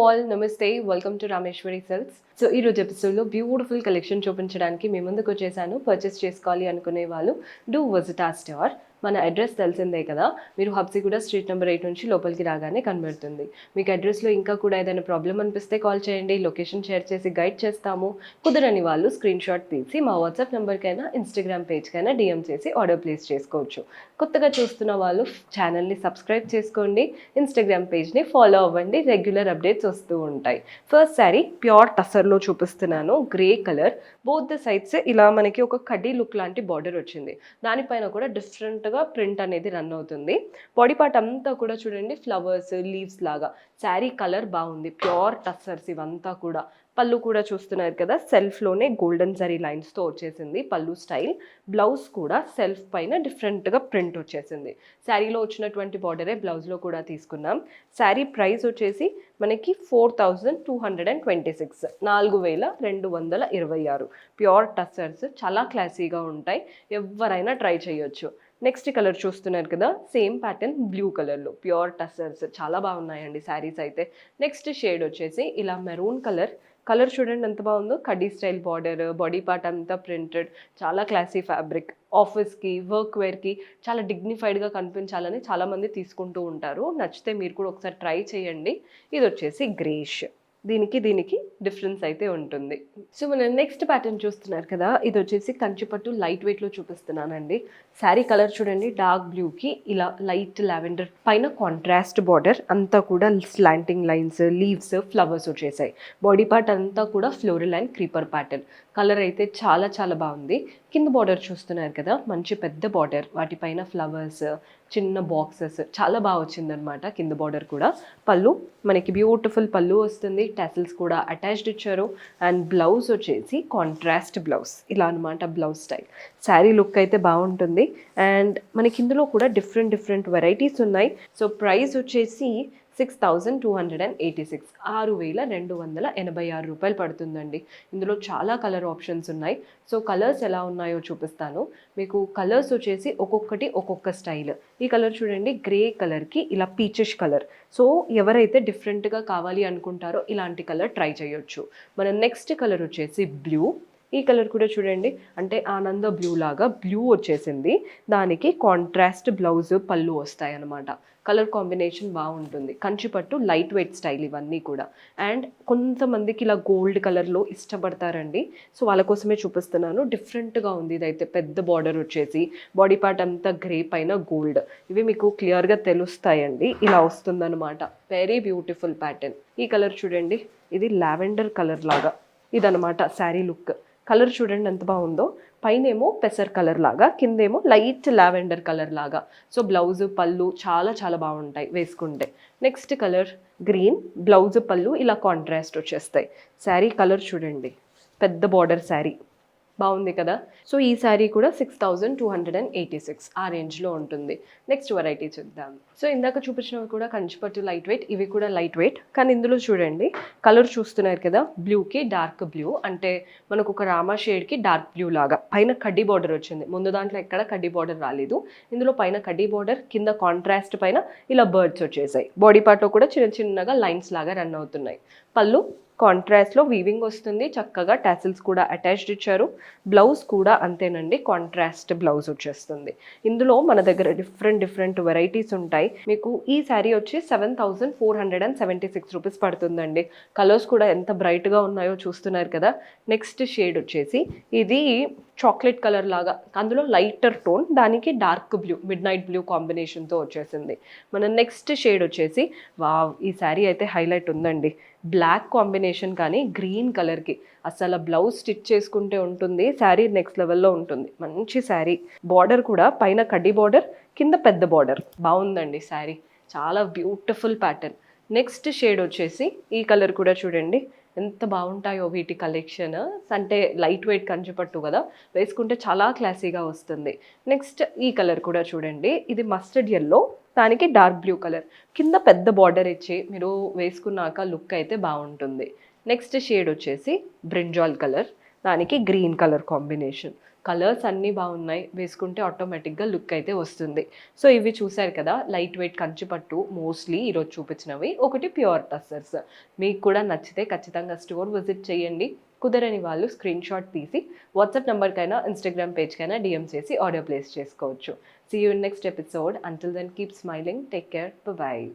All నమస్తే welcome to Rameshwari sales so ఈ రోజు ఎపిసోడ్లో బ్యూటిఫుల్ కలెక్షన్ చూపించడానికి మీ ముందుకు వచ్చేసాను. పర్చేస్ చేసుకోవాలి అనుకునే వాళ్ళు డూ విజిట్ ఆ స్టోర్ మన అడ్రస్ తెలిసిందే కదా. మీరు హబ్సిగూడ స్ట్రీట్ నెంబర్ ఎయిట్ నుంచి లోపలికి రాగానే కనబడుతుంది. మీకు అడ్రస్లో ఇంకా కూడా ఏదైనా ప్రాబ్లం అనిపిస్తే కాల్ చేయండి. లొకేషన్ షేర్ చేసి గైడ్ చేస్తాము. కుదరని వాళ్ళు స్క్రీన్ షాట్ తీసి మా వాట్సాప్ నెంబర్కైనా ఇన్స్టాగ్రామ్ పేజ్కైనా డిఎం చేసి ఆర్డర్ ప్లేస్ చేసుకోవచ్చు. కొత్తగా చూస్తున్న వాళ్ళు ఛానల్ని సబ్స్క్రైబ్ చేసుకోండి. ఇన్స్టాగ్రామ్ పేజ్ని ఫాలో అవ్వండి. రెగ్యులర్ అప్డేట్స్ వస్తూ ఉంటాయి. ఫస్ట్ శారీ ప్యూర్ టసర్లో చూపిస్తున్నాను. Grey colour both the sides ఇలా మనకి ఒక కడ్డీ లుక్ లాంటి బార్డర్ వచ్చింది. దానిపైన కూడా డిఫరెంట్గా ప్రింట్ అనేది రన్ అవుతుంది. బాడీ పార్ట్ అంతా కూడా చూడండి ఫ్లవర్స్ లీవ్స్ లాగా. శారీ కలర్ బాగుంది. ప్యూర్ టస్సర్స్ ఇవంతా కూడా. పళ్ళు కూడా చూస్తున్నారు కదా సెల్ఫ్లోనే గోల్డెన్ జరీ లైన్స్తో వచ్చేసింది పళ్ళు స్టైల్ బ్లౌజ్ కూడా సెల్ఫ్ పైన డిఫరెంట్గా ప్రింట్ వచ్చేసింది. శారీలో వచ్చినటువంటి బార్డరే బ్లౌజ్లో కూడా తీసుకున్నాం. శారీ ప్రైస్ వచ్చేసి మనకి four thousand two hundred and twenty six నాలుగు వేల రెండు వందల ఇరవై ఆరు. ప్యూర్ టస్సర్స్ చాలా క్లాసీగా ఉంటాయి. ఎవరైనా ట్రై చేయొచ్చు. నెక్స్ట్ కలర్ చూస్తున్నారు కదా సేమ్ ప్యాటర్న్ బ్లూ కలర్లో ప్యూర్ టసర్స్ చాలా బాగున్నాయండి శారీస్ అయితే. నెక్స్ట్ షేడ్ వచ్చేసి ఇలా మెరూన్ కలర్ కలర్ చూడండి ఎంత బాగుందో. కడ్డీ స్టైల్ బార్డర్ బాడీ పార్ట్ అంతా ప్రింటెడ్ చాలా క్లాసీ ఫ్యాబ్రిక్ ఆఫీస్కి వర్క్ వేర్కి చాలా డిగ్నిఫైడ్గా కనిపించాలని చాలామంది తీసుకుంటూ ఉంటారు. నచ్చితే మీరు కూడా ఒకసారి ట్రై చేయండి. ఇది వచ్చేసి గ్రేష్ దీనికి దీనికి డిఫరెన్స్ అయితే ఉంటుంది. సో మనం నెక్స్ట్ ప్యాటర్న్ చూస్తున్నారు కదా ఇది వచ్చేసి కంచిపట్టు లైట్ వెయిట్లో చూపిస్తున్నానండి. శారీ కలర్ చూడండి డార్క్ బ్లూకి ఇలా లైట్ లావెండర్ పైన కాంట్రాస్ట్ బార్డర్ అంతా కూడా స్లాంటింగ్ లైన్స్ లీవ్స్ ఫ్లవర్స్ వచ్చేసాయి. బాడీ పార్ట్ అంతా కూడా floral and creeper pattern colour అయితే చాలా చాలా బాగుంది. కింద బార్డర్ చూస్తున్నారు కదా మంచి పెద్ద బార్డర్ వాటిపైన ఫ్లవర్స్ చిన్న బాక్సెస్. చాలా బాగా వచ్చిందనమాట కింద బార్డర్ కూడా. పళ్ళు మనకి బ్యూటిఫుల్ పళ్ళు వస్తుంది. టెసల్స్ కూడా అటాచ్డ్ ఇచ్చారు. అండ్ బ్లౌజ్ వచ్చేసి కాంట్రాస్ట్ బ్లౌజ్. ఇలా అనమాట బ్లౌజ్ స్టైల్. శారీ లుక్ అయితే బాగుంటుంది. అండ్ మనకి ఇందులో కూడా డిఫరెంట్ డిఫరెంట్ వెరైటీస్ ఉన్నాయి. సో ప్రైస్ వచ్చేసి six thousand two hundred and eighty six ఆరు వేల రెండు వందల ఎనభై ఆరు రూపాయలు పడుతుందండి. ఇందులో చాలా కలర్ ఆప్షన్స్ ఉన్నాయి. సో కలర్స్ ఎలా ఉన్నాయో చూపిస్తాను. మీకు కలర్స్ వచ్చేసి ఒక్కొక్కటి ఒక్కొక్క స్టైల్ ఈ కలర్ చూడండి గ్రే కలర్కి ఇలా పీచెష్ కలర్ సో ఎవరైతే డిఫరెంట్గా కావాలి అనుకుంటారో ఇలాంటి కలర్ ట్రై చేయొచ్చు. మన నెక్స్ట్ కలర్ వచ్చేసి బ్లూ ఈ కలర్ కూడా చూడండి. అంటే ఆనంద బ్లూ లాగా బ్లూ వచ్చేసింది. దానికి కాంట్రాస్ట్ బ్లౌజ్ పళ్ళు వస్తాయి అనమాట కలర్ కాంబినేషన్ బాగుంటుంది. కంచిపట్టు లైట్ వెయిట్ స్టైల్ ఇవన్నీ కూడా. అండ్ కొంతమందికి ఇలా గోల్డ్ కలర్లో ఇష్టపడతారండి. సో వాళ్ళ కోసమే చూపిస్తున్నాను. డిఫరెంట్గా ఉంది. ఇదైతే పెద్ద బార్డర్ వచ్చేసి బాడీ పార్ట్ అంతా గ్రే పైన గోల్డ్ ఇవి మీకు క్లియర్గా తెలుస్తాయండి. ఇలా వస్తుందన్నమాట. వెరీ బ్యూటిఫుల్ ప్యాటర్న్ ఈ కలర్ చూడండి. ఇది లావెండర్ కలర్ లాగా. ఇదనమాట శారీ లుక్. కలర్ చూడండి ఎంత బాగుందో. పైనేమో పెసర్ కలర్ లాగా కిందేమో లైట్ లావెండర్ కలర్ లాగా. సో బ్లౌజ్ పళ్ళు చాలా చాలా బాగుంటాయి వేసుకుంటే. నెక్స్ట్ కలర్ గ్రీన్ బ్లౌజ్ పళ్ళు ఇలా కాంట్రాస్ట్ వచ్చేస్తాయి. శారీ కలర్ చూడండి. పెద్ద బార్డర్ శారీ. బాగుంది కదా? సో ఈ శారీ కూడా six thousand two hundred and eighty six ఆ రేంజ్లో ఉంటుంది. నెక్స్ట్ వెరైటీ చూద్దాం. సో ఇందాక చూపించినవి కూడా కంచిపట్టు లైట్ వెయిట్ ఇవి కూడా లైట్ వెయిట్. కానీ ఇందులో చూడండి కలర్ చూస్తున్నారు కదా బ్లూకి డార్క్ బ్లూ. అంటే మనకు ఒక రామా షేడ్కి డార్క్ బ్లూ లాగా. పైన కడ్డీ బార్డర్ వచ్చింది. ముందు దాంట్లో ఎక్కడ కడ్డీ బార్డర్ రాలేదు. ఇందులో పైన కడ్డీ బార్డర్ కింద కాంట్రాస్ట్ పైన ఇలా బర్డ్స్ వచ్చేసాయి. బాడీ పార్ట్లో కూడా చిన్న చిన్నగా లైన్స్ లాగా రన్ అవుతున్నాయి. పళ్ళు కాంట్రాస్ట్లో వీవింగ్ వస్తుంది. చక్కగా టాసిల్స్ కూడా అటాచ్డ్ ఇచ్చారు. బ్లౌజ్ కూడా అంతేనండి కాంట్రాస్ట్ బ్లౌజ్ వచ్చేస్తుంది. ఇందులో మన దగ్గర డిఫరెంట్ డిఫరెంట్ వెరైటీస్ ఉంటాయి. మీకు ఈ శారీ వచ్చి seven thousand four hundred and seventy six rupees పడుతుందండి. కలర్స్ కూడా ఎంత బ్రైట్గా ఉన్నాయో చూస్తున్నారు కదా. నెక్స్ట్ షేడ్ వచ్చేసి ఇది చాక్లెట్ కలర్ లాగా అందులో లైటర్ టోన్ దానికి dark blue midnight blue కాంబినేషన్తో వచ్చేసింది. మన నెక్స్ట్ షేడ్ వచ్చేసి వావ్ ఈ శారీ అయితే హైలైట్ ఉందండి. బ్లాక్ కాంబినేషన్ కానీ గ్రీన్ కలర్కి అసలు బ్లౌజ్ స్టిచ్ చేసుకుంటే ఉంటుంది శారీ నెక్స్ట్ లెవెల్లో ఉంటుంది. మంచి శారీ బార్డర్ కూడా పైన కడ్డీ బార్డర్ కింద పెద్ద బార్డర్ బాగుందండి శారీ చాలా బ్యూటిఫుల్ ప్యాటర్న్ నెక్స్ట్ షేడ్ వచ్చేసి ఈ కలర్ కూడా చూడండి. ఎంత బాగుంటాయో వీటి కలెక్షన్ అంటే లైట్ వెయిట్ కంచిపట్టు కదా వేసుకుంటే చాలా క్లాసీగా వస్తుంది. నెక్స్ట్ ఈ కలర్ కూడా చూడండి. ఇది మస్టర్డ్ ఎల్లో దానికి డార్క్ బ్లూ కలర్ కింద పెద్ద బార్డర్ ఇచ్చి మీరు వేసుకున్నాక లుక్ అయితే బాగుంటుంది. నెక్స్ట్ షేడ్ వచ్చేసి బ్రింజాల్ కలర్ దానికి గ్రీన్ కలర్ కాంబినేషన్ కలర్స్ అన్నీ బాగున్నాయి. వేసుకుంటే ఆటోమేటిక్గా లుక్ అయితే వస్తుంది. సో ఇవి చూసారు కదా లైట్ వెయిట్ కంచిపట్టు మోస్ట్లీ ఈరోజు చూపించినవి. ఒకటి ప్యూర్ టస్సర్స్. మీకు కూడా నచ్చితే ఖచ్చితంగా స్టోర్ విజిట్ చేయండి. కుదరని వాళ్ళు స్క్రీన్ షాట్ తీసి వాట్సాప్ నెంబర్కైనా ఇన్స్టాగ్రామ్ పేజ్కైనా డిఎం చేసి ఆర్డర్ ప్లేస్ చేసుకోవచ్చు. See you next episode until then keep smiling take care bye